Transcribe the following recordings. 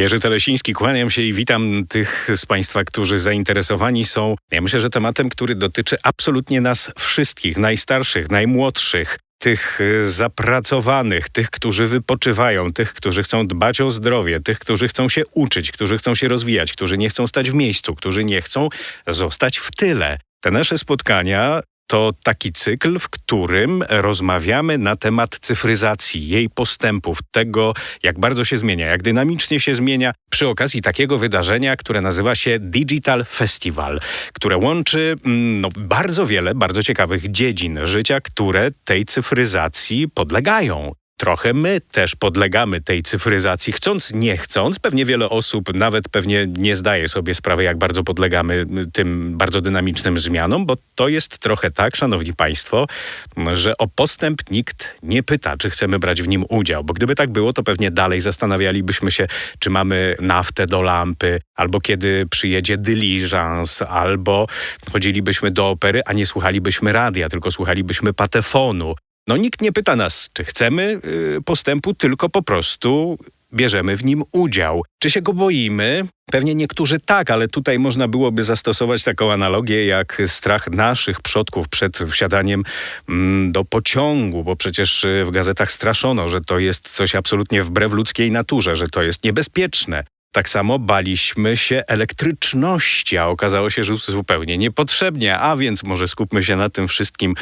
Jerzy Telesiński, kłaniam się i witam tych z Państwa, którzy zainteresowani są. Ja myślę, że tematem, który dotyczy absolutnie nas wszystkich, najstarszych, najmłodszych, tych y, zapracowanych, tych, którzy wypoczywają, tych, którzy chcą dbać o zdrowie, tych, którzy chcą się uczyć, którzy chcą się rozwijać, którzy nie chcą stać w miejscu, którzy nie chcą zostać w tyle. Te nasze spotkania to taki cykl, w którym rozmawiamy na temat cyfryzacji, jej postępów, tego, jak bardzo się zmienia, jak dynamicznie się zmienia, przy okazji takiego wydarzenia, które nazywa się Digital Festival, które łączy mm, no, bardzo wiele bardzo ciekawych dziedzin życia, które tej cyfryzacji podlegają. Trochę my też podlegamy tej cyfryzacji, chcąc, nie chcąc. Pewnie wiele osób nawet pewnie nie zdaje sobie sprawy, jak bardzo podlegamy tym bardzo dynamicznym zmianom, bo to jest trochę tak, szanowni państwo, że o postęp nikt nie pyta, czy chcemy brać w nim udział, bo gdyby tak było, to pewnie dalej zastanawialibyśmy się, czy mamy naftę do lampy, albo kiedy przyjedzie dyliżans, albo chodzilibyśmy do opery, a nie słuchalibyśmy radia, tylko słuchalibyśmy patefonu, no nikt nie pyta nas, czy chcemy y, postępu, tylko po prostu bierzemy w nim udział. Czy się go boimy? Pewnie niektórzy tak, ale tutaj można byłoby zastosować taką analogię jak strach naszych przodków przed wsiadaniem mm, do pociągu, bo przecież y, w gazetach straszono, że to jest coś absolutnie wbrew ludzkiej naturze, że to jest niebezpieczne. Tak samo baliśmy się elektryczności, a okazało się, że zupełnie niepotrzebnie. A więc może skupmy się na tym wszystkim,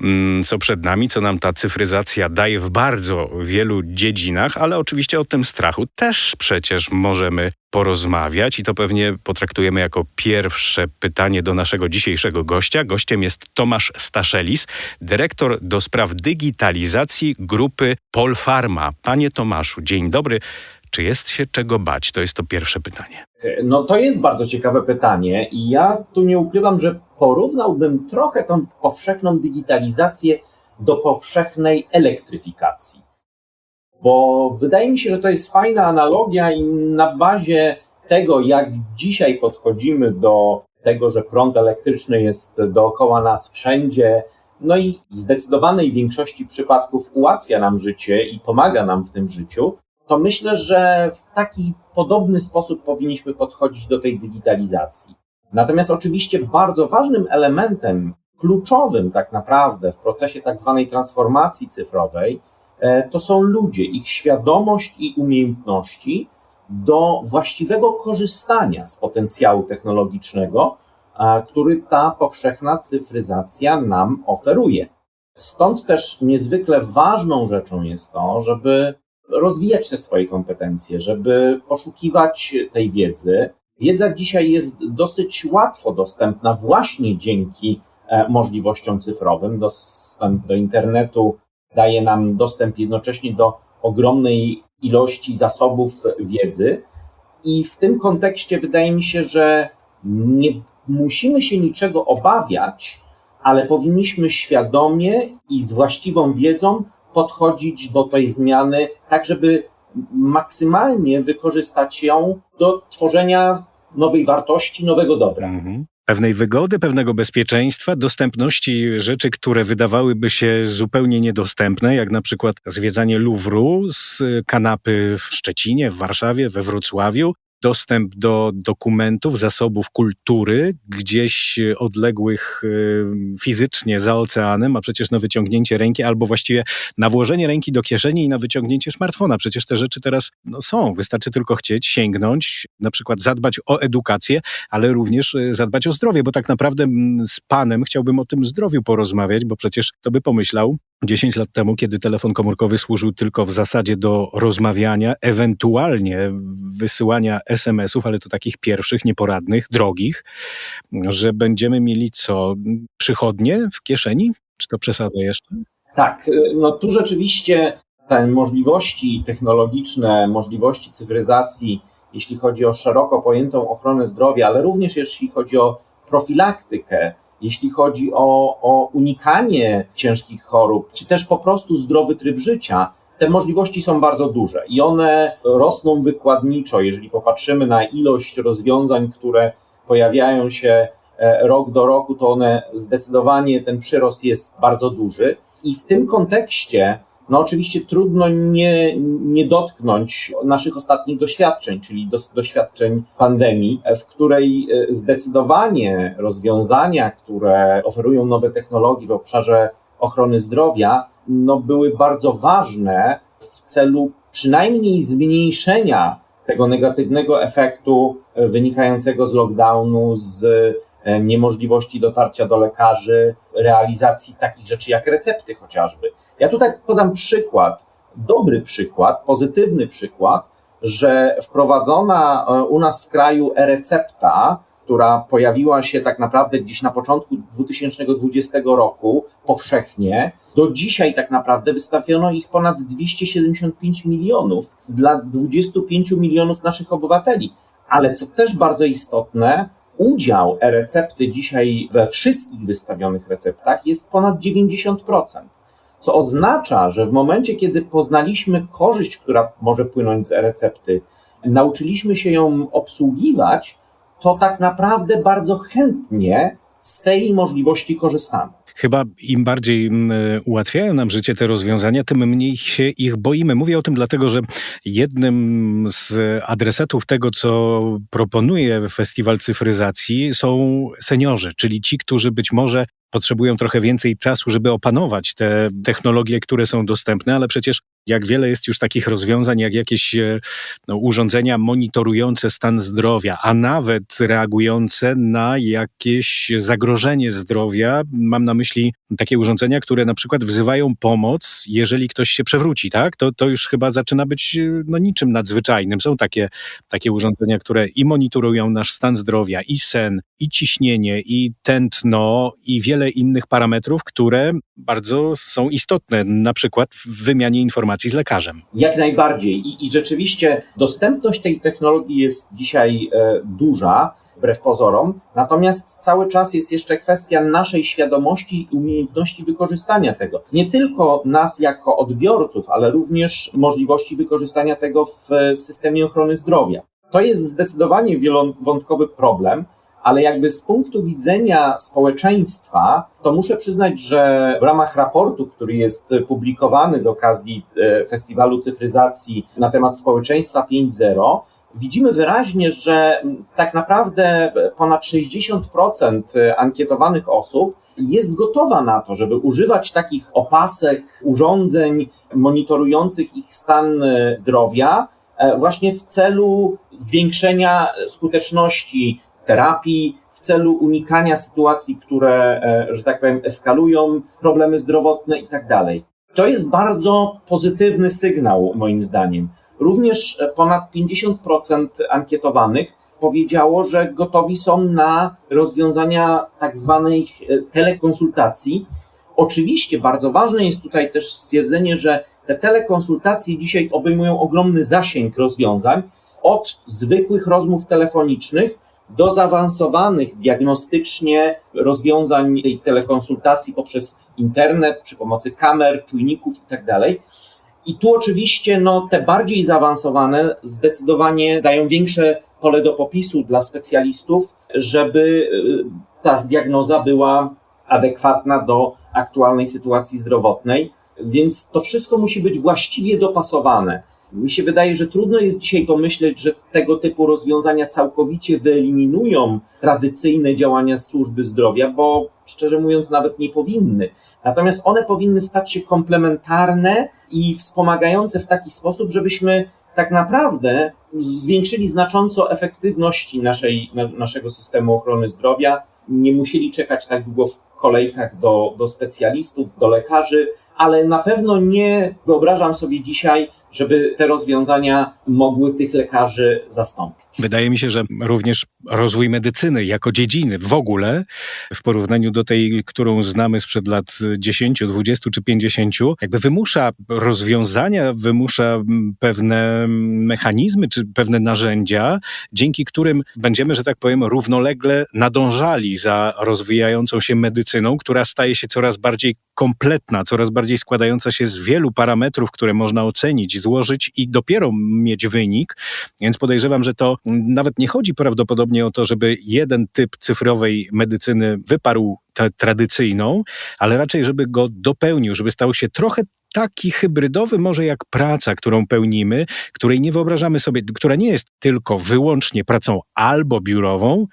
mm, co przed nami, co nam ta cyfryzacja daje w bardzo wielu dziedzinach, ale oczywiście o tym strachu też przecież możemy porozmawiać i to pewnie potraktujemy jako pierwsze pytanie do naszego dzisiejszego gościa. Gościem jest Tomasz Staszelis, dyrektor do spraw digitalizacji grupy Polfarma. Panie Tomaszu, dzień dobry. Czy jest się czego bać? To jest to pierwsze pytanie. No to jest bardzo ciekawe pytanie i ja tu nie ukrywam, że porównałbym trochę tą powszechną digitalizację do powszechnej elektryfikacji. Bo wydaje mi się, że to jest fajna analogia i na bazie tego, jak dzisiaj podchodzimy do tego, że prąd elektryczny jest dookoła nas wszędzie, no i w zdecydowanej większości przypadków ułatwia nam życie i pomaga nam w tym życiu, to myślę, że w taki podobny sposób powinniśmy podchodzić do tej digitalizacji. Natomiast oczywiście bardzo ważnym elementem, kluczowym tak naprawdę w procesie tak zwanej transformacji cyfrowej, e, to są ludzie, ich świadomość i umiejętności do właściwego korzystania z potencjału technologicznego, który ta powszechna cyfryzacja nam oferuje. Stąd też niezwykle ważną rzeczą jest to, żeby rozwijać te swoje kompetencje, żeby poszukiwać tej wiedzy. Wiedza dzisiaj jest dosyć łatwo dostępna właśnie dzięki e, możliwościom cyfrowym. Dostęp do internetu daje nam dostęp jednocześnie do ogromnej ilości zasobów wiedzy. I w tym kontekście wydaje mi się, że nie musimy się niczego obawiać, ale powinniśmy świadomie i z właściwą wiedzą podchodzić do tej zmiany, tak żeby maksymalnie wykorzystać ją do tworzenia nowej wartości, nowego dobra. Mhm pewnej wygody, pewnego bezpieczeństwa, dostępności rzeczy, które wydawałyby się zupełnie niedostępne, jak na przykład zwiedzanie Luwru z kanapy w Szczecinie, w Warszawie, we Wrocławiu, dostęp do dokumentów, zasobów kultury gdzieś odległych y, fizycznie za oceanem, a przecież na wyciągnięcie ręki albo właściwie na włożenie ręki do kieszeni i na wyciągnięcie smartfona. Przecież te rzeczy teraz no, są. Wystarczy tylko chcieć, sięgnąć, na przykład zadbać o edukację, ale również y, zadbać o zdrowie, bo tak naprawdę mm, z panem chciałbym o tym zdrowiu porozmawiać, bo przecież to by pomyślał, 10 lat temu, kiedy telefon komórkowy służył tylko w zasadzie do rozmawiania, ewentualnie wysyłania SMS-ów, ale to takich pierwszych, nieporadnych, drogich, że będziemy mieli co? Przychodnie w kieszeni? Czy to przesada jeszcze? Tak, no tu rzeczywiście te możliwości technologiczne, możliwości cyfryzacji, jeśli chodzi o szeroko pojętą ochronę zdrowia, ale również jeśli chodzi o profilaktykę, jeśli chodzi o, o unikanie ciężkich chorób, czy też po prostu zdrowy tryb życia, te możliwości są bardzo duże i one rosną wykładniczo. Jeżeli popatrzymy na ilość rozwiązań, które pojawiają się e, rok do roku, to one zdecydowanie ten przyrost jest bardzo duży. I w tym kontekście no oczywiście trudno nie, nie dotknąć naszych ostatnich doświadczeń, czyli do, doświadczeń pandemii, w której e, zdecydowanie rozwiązania, które oferują nowe technologie w obszarze ochrony zdrowia, no były bardzo ważne w celu przynajmniej zmniejszenia tego negatywnego efektu e, wynikającego z lockdownu, z niemożliwości dotarcia do lekarzy, realizacji takich rzeczy jak recepty chociażby. Ja tutaj podam przykład, dobry przykład, pozytywny przykład, że wprowadzona e, u nas w kraju e-recepta, która pojawiła się tak naprawdę gdzieś na początku 2020 roku powszechnie, do dzisiaj tak naprawdę wystawiono ich ponad 275 milionów dla 25 milionów naszych obywateli. Ale co też bardzo istotne, udział e-recepty dzisiaj we wszystkich wystawionych receptach jest ponad 90%. Co oznacza, że w momencie, kiedy poznaliśmy korzyść, która może płynąć z e-recepty, nauczyliśmy się ją obsługiwać, to tak naprawdę bardzo chętnie z tej możliwości korzystamy. Chyba im bardziej ułatwiają nam życie te rozwiązania, tym mniej się ich boimy. Mówię o tym dlatego, że jednym z adresatów tego, co proponuje Festiwal Cyfryzacji, są seniorzy, czyli ci, którzy być może potrzebują trochę więcej czasu, żeby opanować te technologie, które są dostępne, ale przecież jak wiele jest już takich rozwiązań, jak jakieś e, no, urządzenia monitorujące stan zdrowia, a nawet reagujące na jakieś zagrożenie zdrowia. Mam na myśli takie urządzenia, które na przykład wzywają pomoc, jeżeli ktoś się przewróci, tak? To, to już chyba zaczyna być e, no, niczym nadzwyczajnym. Są takie, takie urządzenia, które i monitorują nasz stan zdrowia, i sen, i ciśnienie, i tętno, i wiele innych parametrów, które bardzo są istotne, na przykład w wymianie informacji z lekarzem. Jak najbardziej. I, i rzeczywiście dostępność tej technologii jest dzisiaj e, duża wbrew pozorom. Natomiast cały czas jest jeszcze kwestia naszej świadomości i umiejętności wykorzystania tego. Nie tylko nas jako odbiorców, ale również możliwości wykorzystania tego w systemie ochrony zdrowia. To jest zdecydowanie wielowątkowy problem, ale jakby z punktu widzenia społeczeństwa, to muszę przyznać, że w ramach raportu, który jest publikowany z okazji e, Festiwalu Cyfryzacji na temat społeczeństwa 5.0, widzimy wyraźnie, że tak naprawdę ponad 60% ankietowanych osób jest gotowa na to, żeby używać takich opasek, urządzeń monitorujących ich stan e, zdrowia, e, właśnie w celu zwiększenia skuteczności terapii w celu unikania sytuacji, które, e, że tak powiem, eskalują, problemy zdrowotne i tak dalej. To jest bardzo pozytywny sygnał, moim zdaniem. Również e, ponad 50% ankietowanych powiedziało, że gotowi są na rozwiązania tak zwanej telekonsultacji. Oczywiście bardzo ważne jest tutaj też stwierdzenie, że te telekonsultacje dzisiaj obejmują ogromny zasięg rozwiązań, od zwykłych rozmów telefonicznych do zaawansowanych diagnostycznie rozwiązań tej telekonsultacji poprzez internet, przy pomocy kamer, czujników itd. Tak I tu oczywiście no, te bardziej zaawansowane zdecydowanie dają większe pole do popisu dla specjalistów, żeby y, ta diagnoza była adekwatna do aktualnej sytuacji zdrowotnej. Więc to wszystko musi być właściwie dopasowane. Mi się wydaje, że trudno jest dzisiaj pomyśleć, że tego typu rozwiązania całkowicie wyeliminują tradycyjne działania służby zdrowia, bo szczerze mówiąc, nawet nie powinny. Natomiast one powinny stać się komplementarne i wspomagające w taki sposób, żebyśmy tak naprawdę zwiększyli znacząco efektywności naszej, naszego systemu ochrony zdrowia. Nie musieli czekać tak długo w kolejkach do, do specjalistów, do lekarzy, ale na pewno nie wyobrażam sobie dzisiaj, żeby te rozwiązania mogły tych lekarzy zastąpić. Wydaje mi się, że również rozwój medycyny jako dziedziny w ogóle, w porównaniu do tej, którą znamy sprzed lat 10, 20 czy 50, jakby wymusza rozwiązania, wymusza pewne mechanizmy czy pewne narzędzia, dzięki którym będziemy, że tak powiem, równolegle nadążali za rozwijającą się medycyną, która staje się coraz bardziej kompletna, coraz bardziej składająca się z wielu parametrów, które można ocenić, złożyć i dopiero mieć wynik. Więc podejrzewam, że to nawet nie chodzi prawdopodobnie o to, żeby jeden typ cyfrowej medycyny wyparł tę tradycyjną, ale raczej, żeby go dopełnił, żeby stał się trochę taki hybrydowy może jak praca, którą pełnimy, której nie wyobrażamy sobie, która nie jest tylko wyłącznie pracą albo biurową,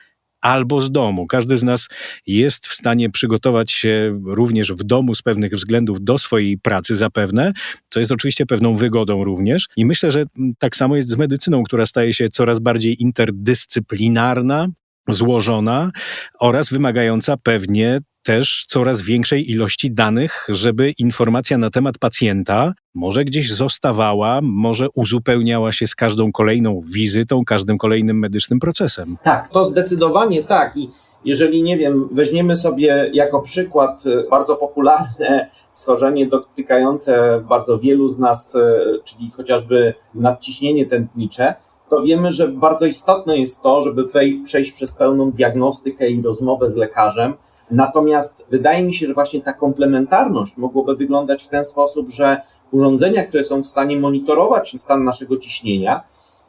albo z domu. Każdy z nas jest w stanie przygotować się również w domu z pewnych względów do swojej pracy zapewne, co jest oczywiście pewną wygodą również. I myślę, że tak samo jest z medycyną, która staje się coraz bardziej interdyscyplinarna, złożona oraz wymagająca pewnie też coraz większej ilości danych, żeby informacja na temat pacjenta może gdzieś zostawała, może uzupełniała się z każdą kolejną wizytą, każdym kolejnym medycznym procesem. Tak, to zdecydowanie tak. I jeżeli, nie wiem, weźmiemy sobie jako przykład e, bardzo popularne schorzenie dotykające bardzo wielu z nas, e, czyli chociażby nadciśnienie tętnicze, to wiemy, że bardzo istotne jest to, żeby przejść przez pełną diagnostykę i rozmowę z lekarzem. Natomiast wydaje mi się, że właśnie ta komplementarność mogłoby wyglądać w ten sposób, że urządzenia, które są w stanie monitorować stan naszego ciśnienia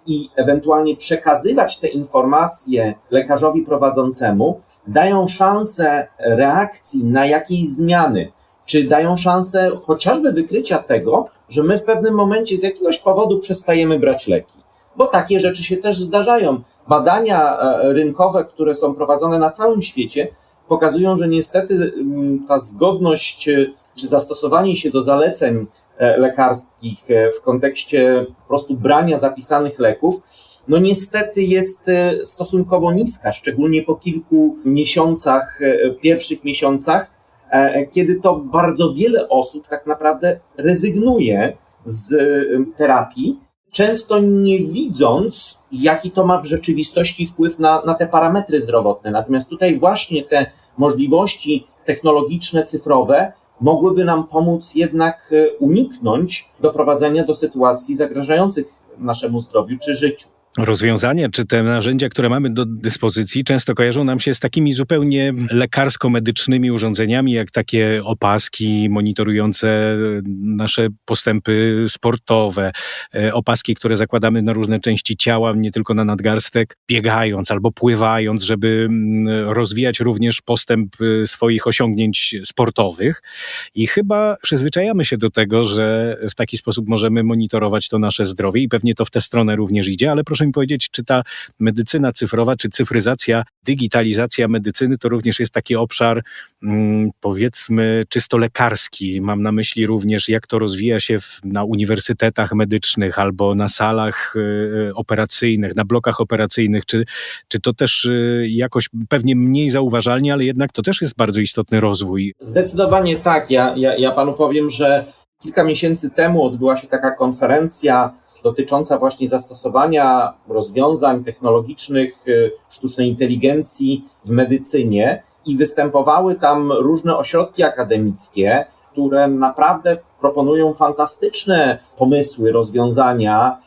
i ewentualnie przekazywać te informacje lekarzowi prowadzącemu, dają szansę reakcji na jakieś zmiany, czy dają szansę chociażby wykrycia tego, że my w pewnym momencie z jakiegoś powodu przestajemy brać leki bo takie rzeczy się też zdarzają. Badania e, rynkowe, które są prowadzone na całym świecie, pokazują, że niestety mm, ta zgodność e, czy zastosowanie się do zaleceń e, lekarskich w kontekście po prostu brania zapisanych leków, no niestety jest stosunkowo niska, szczególnie po kilku miesiącach, pierwszych miesiącach, kiedy to bardzo wiele osób tak naprawdę rezygnuje z terapii, często nie widząc, jaki to ma w rzeczywistości wpływ na, na te parametry zdrowotne. Natomiast tutaj właśnie te możliwości technologiczne, cyfrowe mogłyby nam pomóc jednak e, uniknąć doprowadzenia do sytuacji zagrażających naszemu zdrowiu czy życiu rozwiązania, czy te narzędzia, które mamy do dyspozycji, często kojarzą nam się z takimi zupełnie lekarsko-medycznymi urządzeniami, jak takie opaski monitorujące nasze postępy sportowe, e, opaski, które zakładamy na różne części ciała, nie tylko na nadgarstek, biegając albo pływając, żeby mm, rozwijać również postęp e, swoich osiągnięć sportowych. I chyba przyzwyczajamy się do tego, że w taki sposób możemy monitorować to nasze zdrowie i pewnie to w tę stronę również idzie, ale proszę mi powiedzieć, czy ta medycyna cyfrowa, czy cyfryzacja, digitalizacja medycyny to również jest taki obszar, mm, powiedzmy, czysto lekarski. Mam na myśli również, jak to rozwija się w, na uniwersytetach medycznych albo na salach y, operacyjnych, na blokach operacyjnych. Czy, czy to też y, jakoś pewnie mniej zauważalnie, ale jednak to też jest bardzo istotny rozwój? Zdecydowanie tak. Ja, ja, ja panu powiem, że kilka miesięcy temu odbyła się taka konferencja dotycząca właśnie zastosowania rozwiązań technologicznych y, sztucznej inteligencji w medycynie i występowały tam różne ośrodki akademickie, które naprawdę proponują fantastyczne pomysły, rozwiązania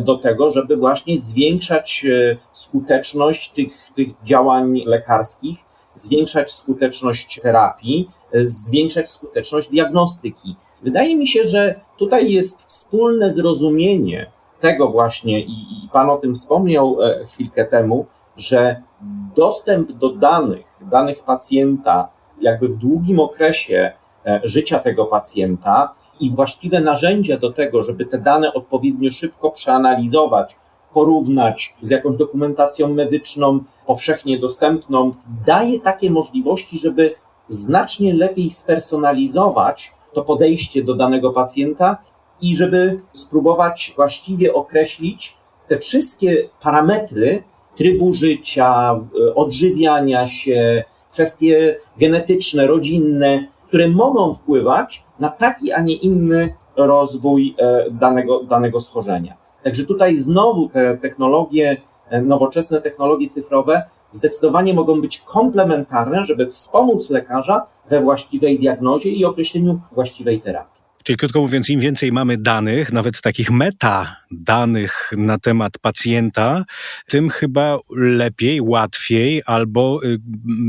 do tego, żeby właśnie zwiększać y, skuteczność tych, tych działań lekarskich, zwiększać skuteczność terapii, zwiększać skuteczność diagnostyki. Wydaje mi się, że tutaj jest wspólne zrozumienie tego właśnie, i, i Pan o tym wspomniał e, chwilkę temu, że dostęp do danych, danych pacjenta, jakby w długim okresie e, życia tego pacjenta i właściwe narzędzia do tego, żeby te dane odpowiednio szybko przeanalizować, porównać z jakąś dokumentacją medyczną powszechnie dostępną, daje takie możliwości, żeby znacznie lepiej spersonalizować to podejście do danego pacjenta i żeby spróbować właściwie określić te wszystkie parametry trybu życia, odżywiania się, kwestie genetyczne, rodzinne, które mogą wpływać na taki, a nie inny rozwój e, danego, danego schorzenia. Także tutaj znowu te technologie, e, nowoczesne technologie cyfrowe zdecydowanie mogą być komplementarne, żeby wspomóc lekarza we właściwej diagnozie i określeniu właściwej terapii. Czyli krótko mówiąc, im więcej mamy danych, nawet takich metadanych na temat pacjenta, tym chyba lepiej, łatwiej albo y,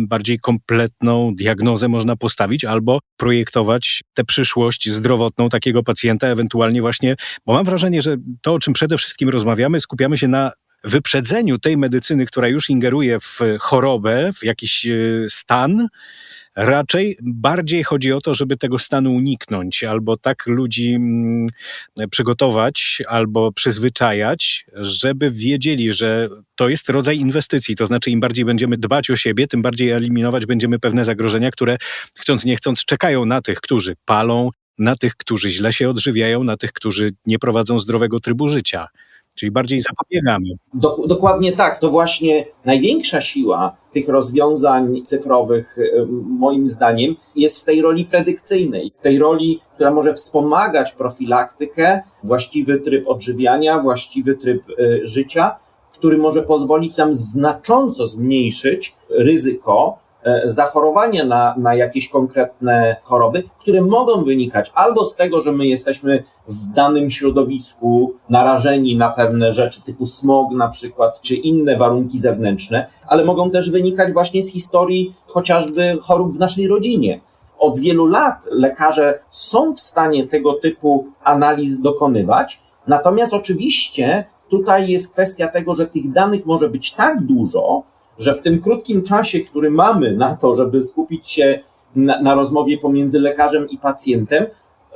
bardziej kompletną diagnozę można postawić, albo projektować tę przyszłość zdrowotną takiego pacjenta, ewentualnie właśnie, bo mam wrażenie, że to, o czym przede wszystkim rozmawiamy, skupiamy się na wyprzedzeniu tej medycyny, która już ingeruje w chorobę, w jakiś e, stan, Raczej bardziej chodzi o to, żeby tego stanu uniknąć, albo tak ludzi mm, przygotować, albo przyzwyczajać, żeby wiedzieli, że to jest rodzaj inwestycji. To znaczy, im bardziej będziemy dbać o siebie, tym bardziej eliminować będziemy pewne zagrożenia, które chcąc nie chcąc czekają na tych, którzy palą, na tych, którzy źle się odżywiają, na tych, którzy nie prowadzą zdrowego trybu życia. Czyli bardziej zapobiegamy. Dok- dokładnie tak. To właśnie największa siła tych rozwiązań cyfrowych, moim zdaniem, jest w tej roli predykcyjnej, w tej roli, która może wspomagać profilaktykę, właściwy tryb odżywiania, właściwy tryb y, życia, który może pozwolić nam znacząco zmniejszyć ryzyko E, zachorowania na, na jakieś konkretne choroby, które mogą wynikać albo z tego, że my jesteśmy w danym środowisku narażeni na pewne rzeczy typu smog na przykład, czy inne warunki zewnętrzne, ale mogą też wynikać właśnie z historii chociażby chorób w naszej rodzinie. Od wielu lat lekarze są w stanie tego typu analiz dokonywać, natomiast oczywiście tutaj jest kwestia tego, że tych danych może być tak dużo, że w tym krótkim czasie, który mamy na to, żeby skupić się na, na rozmowie pomiędzy lekarzem i pacjentem,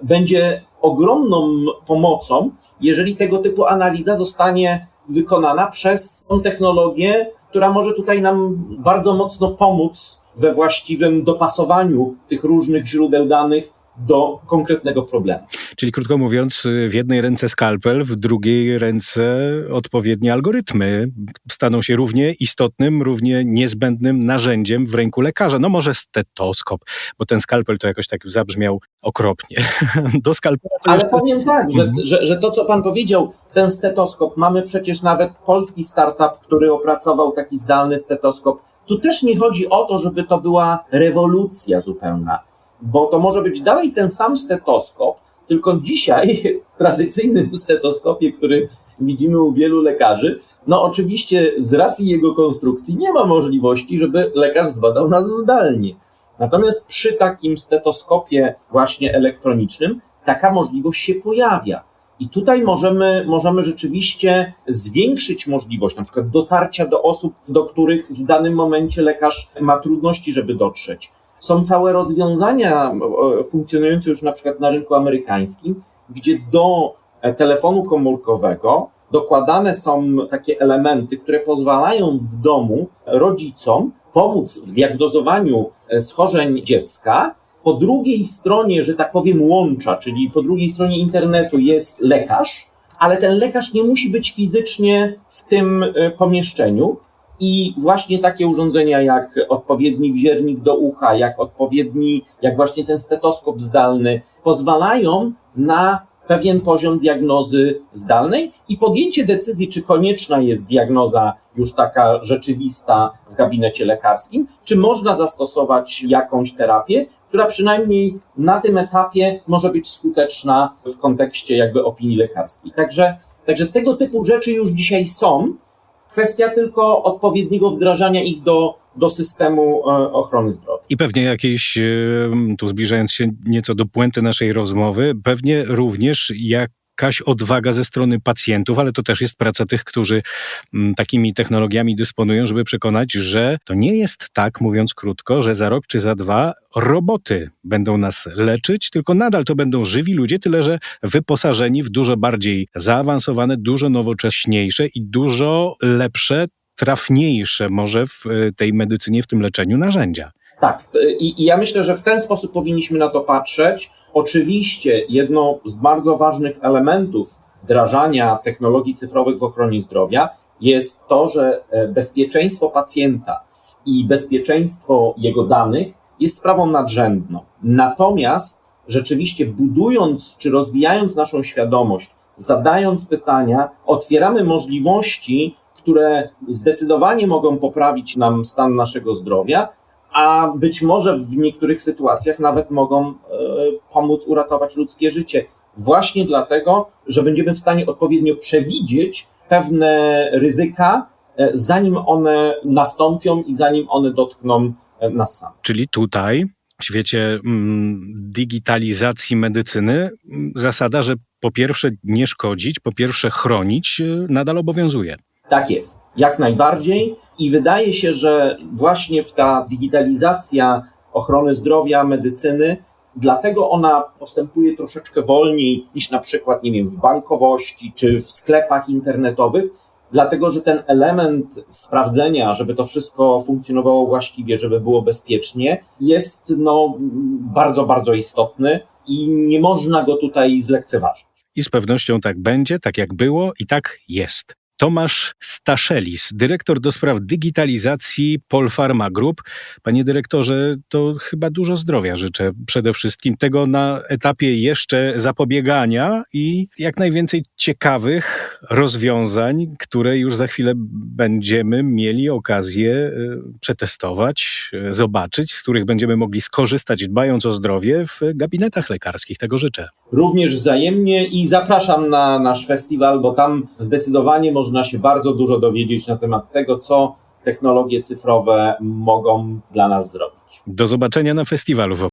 będzie ogromną pomocą, jeżeli tego typu analiza zostanie wykonana przez tą technologię, która może tutaj nam bardzo mocno pomóc we właściwym dopasowaniu tych różnych źródeł danych do konkretnego problemu. Czyli krótko mówiąc, w jednej ręce skalpel, w drugiej ręce odpowiednie algorytmy staną się równie istotnym, równie niezbędnym narzędziem w ręku lekarza. No może stetoskop, bo ten skalpel to jakoś tak zabrzmiał okropnie. Do skalpela Ale jeszcze... powiem tak, że, mhm. że, że to co pan powiedział, ten stetoskop, mamy przecież nawet polski startup, który opracował taki zdalny stetoskop. Tu też nie chodzi o to, żeby to była rewolucja zupełna bo to może być dalej ten sam stetoskop, tylko dzisiaj w tradycyjnym stetoskopie, który widzimy u wielu lekarzy, no oczywiście z racji jego konstrukcji nie ma możliwości, żeby lekarz zbadał nas zdalnie. Natomiast przy takim stetoskopie właśnie elektronicznym taka możliwość się pojawia. I tutaj możemy, możemy rzeczywiście zwiększyć możliwość na przykład dotarcia do osób, do których w danym momencie lekarz ma trudności, żeby dotrzeć. Są całe rozwiązania funkcjonujące już na przykład na rynku amerykańskim, gdzie do e, telefonu komórkowego dokładane są takie elementy, które pozwalają w domu rodzicom pomóc w diagnozowaniu e, schorzeń dziecka. Po drugiej stronie, że tak powiem, łącza, czyli po drugiej stronie internetu jest lekarz, ale ten lekarz nie musi być fizycznie w tym e, pomieszczeniu, i właśnie takie urządzenia jak odpowiedni wziernik do ucha, jak odpowiedni, jak właśnie ten stetoskop zdalny, pozwalają na pewien poziom diagnozy zdalnej i podjęcie decyzji, czy konieczna jest diagnoza już taka rzeczywista w gabinecie lekarskim, czy można zastosować jakąś terapię, która przynajmniej na tym etapie może być skuteczna w kontekście jakby opinii lekarskiej. Także, także tego typu rzeczy już dzisiaj są Kwestia tylko odpowiedniego wdrażania ich do, do systemu e, ochrony zdrowia. I pewnie jakieś, e, tu zbliżając się nieco do puenty naszej rozmowy, pewnie również jak jakaś odwaga ze strony pacjentów, ale to też jest praca tych, którzy mm, takimi technologiami dysponują, żeby przekonać, że to nie jest tak, mówiąc krótko, że za rok czy za dwa roboty będą nas leczyć, tylko nadal to będą żywi ludzie, tyle że wyposażeni w dużo bardziej zaawansowane, dużo nowocześniejsze i dużo lepsze, trafniejsze może w e, tej medycynie, w tym leczeniu narzędzia. Tak, i, i ja myślę, że w ten sposób powinniśmy na to patrzeć Oczywiście jedno z bardzo ważnych elementów wdrażania technologii cyfrowych w ochronie zdrowia jest to, że e, bezpieczeństwo pacjenta i bezpieczeństwo jego danych jest sprawą nadrzędną. Natomiast rzeczywiście budując czy rozwijając naszą świadomość, zadając pytania, otwieramy możliwości, które zdecydowanie mogą poprawić nam stan naszego zdrowia, a być może w niektórych sytuacjach nawet mogą e, pomóc uratować ludzkie życie. Właśnie dlatego, że będziemy w stanie odpowiednio przewidzieć pewne ryzyka, e, zanim one nastąpią i zanim one dotkną e, nas sam. Czyli tutaj w świecie mm, digitalizacji medycyny mm, zasada, że po pierwsze nie szkodzić, po pierwsze chronić, nadal obowiązuje. Tak jest, jak najbardziej. I wydaje się, że właśnie w ta digitalizacja ochrony zdrowia, medycyny. Dlatego ona postępuje troszeczkę wolniej niż na przykład, nie wiem, w bankowości czy w sklepach internetowych, dlatego że ten element sprawdzenia, żeby to wszystko funkcjonowało właściwie, żeby było bezpiecznie, jest no, bardzo, bardzo istotny i nie można go tutaj zlekceważyć. I z pewnością tak będzie, tak jak było i tak jest. Tomasz Staszelis, dyrektor do spraw digitalizacji Polpharma Group. Panie dyrektorze, to chyba dużo zdrowia życzę. Przede wszystkim tego na etapie jeszcze zapobiegania i jak najwięcej ciekawych rozwiązań, które już za chwilę będziemy mieli okazję e, przetestować, e, zobaczyć, z których będziemy mogli skorzystać, dbając o zdrowie w gabinetach lekarskich. Tego życzę. Również wzajemnie i zapraszam na nasz festiwal, bo tam zdecydowanie można się bardzo dużo dowiedzieć na temat tego, co technologie cyfrowe mogą dla nas zrobić. Do zobaczenia na festiwalu